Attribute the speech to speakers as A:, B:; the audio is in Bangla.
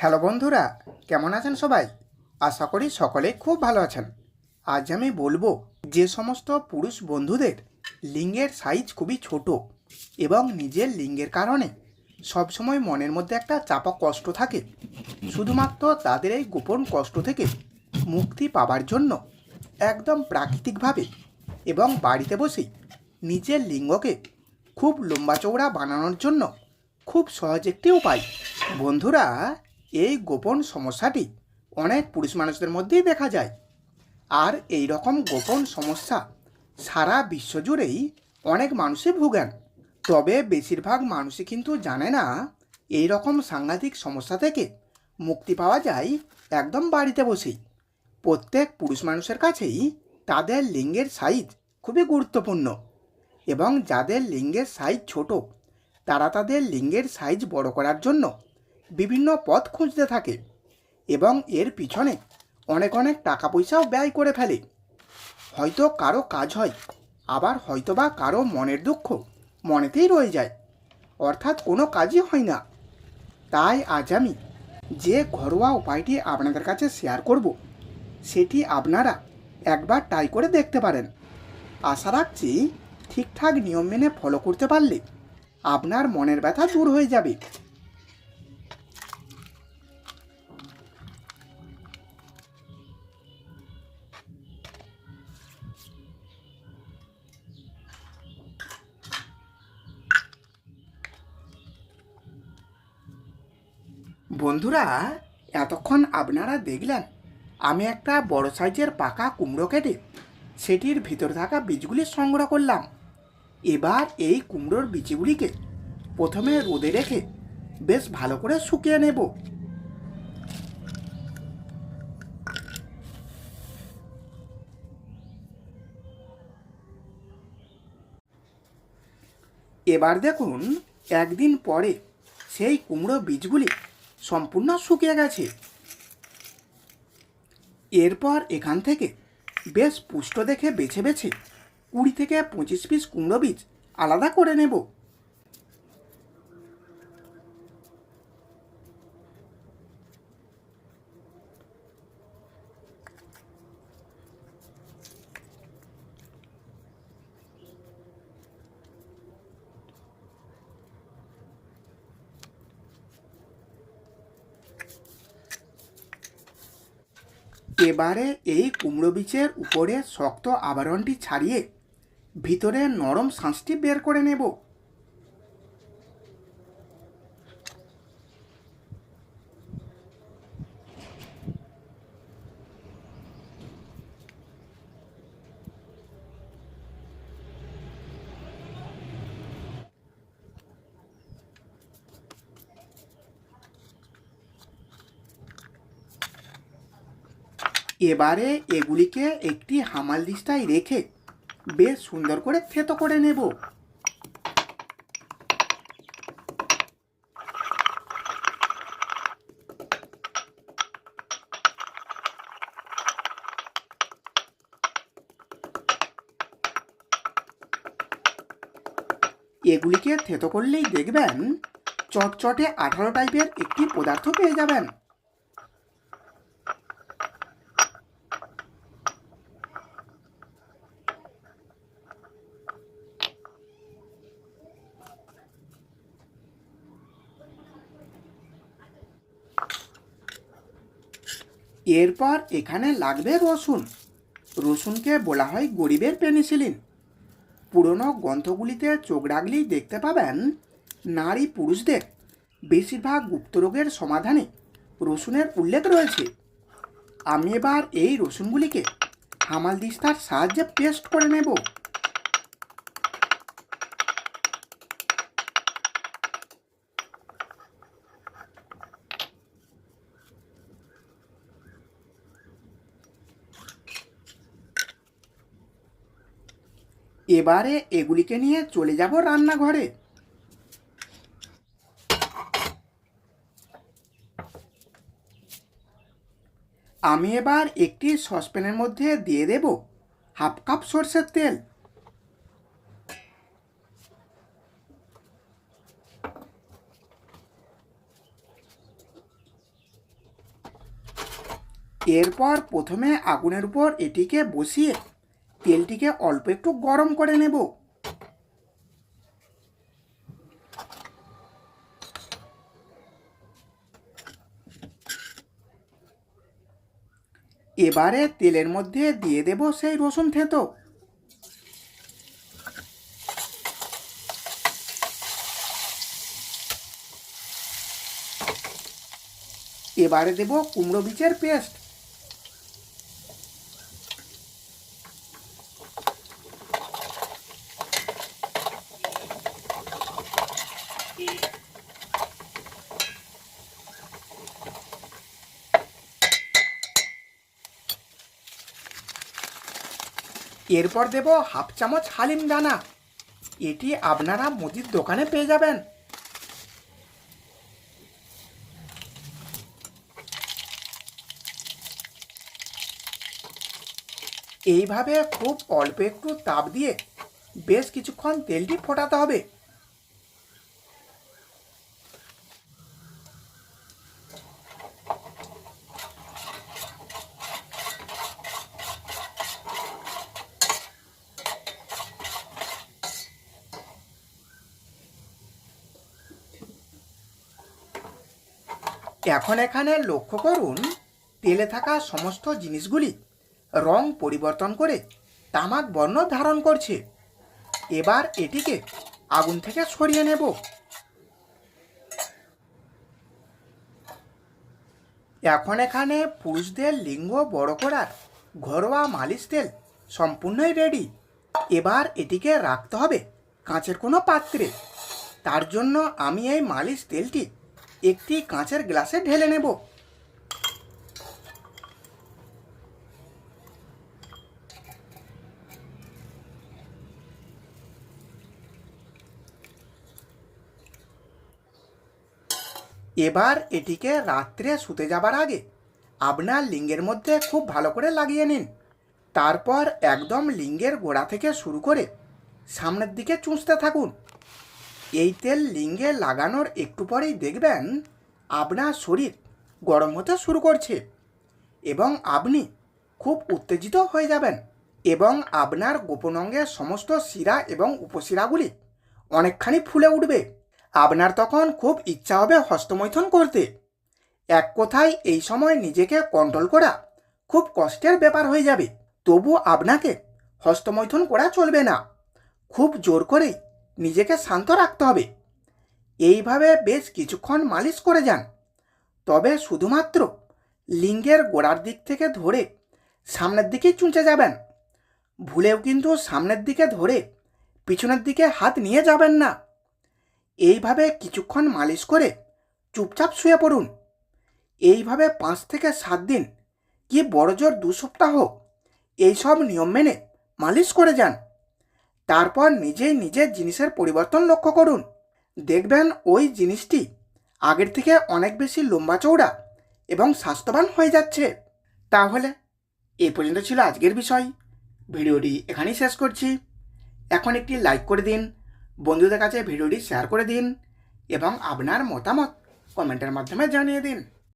A: হ্যালো বন্ধুরা, কেমন আছেন সবাই? আশা করি সকলেই খুব ভালো আছেন। আজ আমি বলব যে সমস্ত পুরুষ বন্ধুদের লিঙ্গের সাইজ খুবই ছোট এবং নিজের লিঙ্গের কারণে সবসময় মনের মধ্যে একটা চাপা কষ্ট থাকে। শুধুমাত্র তাদের এই গোপন কষ্ট থেকে মুক্তি পাবার জন্য একদম প্রাকৃতিকভাবে এবং বাড়িতে বসেই নিজের লিঙ্গকে খুব লম্বা চৌড়া বানানোর জন্য খুব সহজ একটি উপায়। বন্ধুরা এই গোপন সমস্যাটি অনেক পুরুষ মানুষদের মধ্যেই দেখা যায়। আর এই রকম গোপন সমস্যা সারা বিশ্বজুড়েই অনেক মানুষই ভুগেন। তবে বেশিরভাগ মানুষই কিন্তু জানে না এই রকম সাংঘাতিক সমস্যা থেকে মুক্তি পাওয়া যায় একদম বাড়িতে বসেই। প্রত্যেক পুরুষ মানুষের কাছেই তাদের লিঙ্গের সাইজ খুবই গুরুত্বপূর্ণ এবং যাদের লিঙ্গের সাইজ ছোট, তারা তাদের লিঙ্গের সাইজ বড় করার জন্য বিভিন্ন পথ খুঁজতে থাকে এবং এর পিছনে অনেক অনেক টাকা পয়সাও ব্যয় করে ফেলে। হয়তো কারও কাজ হয়, আবার হয়তোবা কারও মনের দুঃখ মনেতেই রয়ে যায়। অর্থাৎ কোনো কাজই হয় না। তাই আজ আমি যে ঘরোয়া উপায়টি আপনাদের কাছে শেয়ার করব, সেটি আপনারা একবার ট্রাই করে দেখতে পারেন। আশা রাখছি ঠিকঠাক নিয়ম মেনে ফলো করতে পারলে আপনার মনের ব্যথা দূর হয়ে যাবে। বন্ধুরা, এতক্ষণ আপনারা দেখলেন, আমি একটা বড় সাইজের পাকা কুমড়ো কেটে সেটির ভিতর থাকা বীজগুলি সংগ্রহ করলাম। এবার এই কুমড়োর বীজগুলিকে প্রথমে রোদে রেখে বেশ ভালো করে শুকিয়ে নেব। এবার দেখুন, একদিন পরে সেই কুমড়ো বীজগুলি সম্পূর্ণ শুকিয়ে গেছে। এরপর এখান থেকে বেশ পুষ্ট দেখে বেছে বেছে কুড়ি থেকে পঁচিশ পিস কুমড়ো বীজ আলাদা করে নেব। এবারে এই কুমড়ো বীজের উপরে শক্ত আবরণটি ছাড়িয়ে ভিতরে নরম শাঁসটি বের করে নেব। এবারে এগুলিকে একটি হামাল দিস্তায় রেখে বেশ সুন্দর করে থেতো করে নেব। এগুলিকে থেতো করলেই দেখবেন চটচটে আঠারো টাইপের একটি পদার্থ পেয়ে যাবেন। এরপর এখানে লাগবে রসুন। রসুনকে বলা হয় গরিবের পেনিসিলিন। পুরনো গ্রন্থগুলিতে চোখ রাখলেই দেখতে পাবেন, নারী পুরুষদের বেশিরভাগ গুপ্তরোগের সমাধানে রসুনের উল্লেখ রয়েছে। আমি এবার এই রসুনগুলিকে হামাল দিস্তার সাহায্যে পেস্ট করে নেব। এবারে এগুলিকে নিয়ে চলে যাব রান্নাঘরে। আমি এবার একটি সসপ্যানের মধ্যে দিয়ে দেব হাফ কাপ সর্ষের তেল। এরপর প্রথমে আগুনের উপর এটিকে বসিয়ে তেলটিকে অল্প একটু গরম করে নেব। এবারে তেলের মধ্যে দিয়ে দেব সেই রসুন থেতো। এবারে দেব কুমড়ো বীজের পেস্ট। এরপর দেব হাফ চামচ হালিম দানা। এটি আপনারা মুদির দোকানে পেয়ে যাবেন। এইভাবে খুব অল্প একটু তাপ দিয়ে বেশ কিছুক্ষণ তেলটি ফোটাতে হবে। এখন এখানে লক্ষ্য করুন, তেলে থাকা সমস্ত জিনিসগুলি রং পরিবর্তন করে তামাক বর্ণ ধারণ করছে। এবার এটিকে আগুন থেকে সরিয়ে নেব। এখন এখানে পুরুষদের লিঙ্গ বড় করার ঘরোয়া মালিশ তেল সম্পূর্ণই রেডি এবার এটিকে রাখতে হবে কাঁচের কোনো পাত্রে। তার জন্য আমি এই মালিশ তেলটি একটি কাঁচের গ্লাসে ঢেলে নেব। এবার এটিকে রাত্রে শুতে যাবার আগে আপনার লিঙ্গের মধ্যে খুব ভালো করে লাগিয়ে নিন। তারপর একদম লিঙ্গের গোড়া থেকে শুরু করে সামনের দিকে চুঁচতে থাকুন। এই তেল লিঙ্গে লাগানোর একটু পরেই দেখবেন আপনার শরীর গরম হতে শুরু করছে এবং আপনি খুব উত্তেজিত হয়ে যাবেন এবং আপনার গোপন অঙ্গের সমস্ত শিরা এবং উপশিরাগুলি অনেকখানি ফুলে উঠবে। আপনার তখন খুব ইচ্ছা হবে হস্তমৈথুন করতে। এক কথায় এই সময় নিজেকে কন্ট্রোল করা খুব কষ্টের ব্যাপার হয়ে যাবে। তবু আপনাকে হস্তমৈথন করা চলবে না। খুব জোর করেই নিজেকে শান্ত রাখতে হবে। এইভাবে বেশ কিছুক্ষণ মালিশ করে যান। তবে শুধুমাত্র লিঙ্গের গোড়ার দিক থেকে ধরে সামনের দিকেই চুঁচে যাবেন। ভুলেও কিন্তু সামনের দিকে ধরে পিছনের দিকে হাত নিয়ে যাবেন না। এইভাবে কিছুক্ষণ মালিশ করে চুপচাপ শুয়ে পড়ুন। এইভাবে পাঁচ থেকে সাত দিন কি বড়জোর দু সপ্তাহ এইসব নিয়ম মেনে মালিশ করে যান। তারপর নিজেই নিজের জিনিসের পরিবর্তন লক্ষ্য করুন। দেখবেন ওই জিনিসটি আগের থেকে অনেক বেশি লম্বা চৌড়া এবং স্বাস্থ্যবান হয়ে যাচ্ছে। তাহলে এ পর্যন্ত ছিল আজকের বিষয়। ভিডিওটি এখানেই শেষ করছি। এখন একটি লাইক করে দিন, বন্ধুদের কাছে ভিডিওটি শেয়ার করে দিন এবং আপনার মতামত কমেন্টের মাধ্যমে জানিয়ে দিন।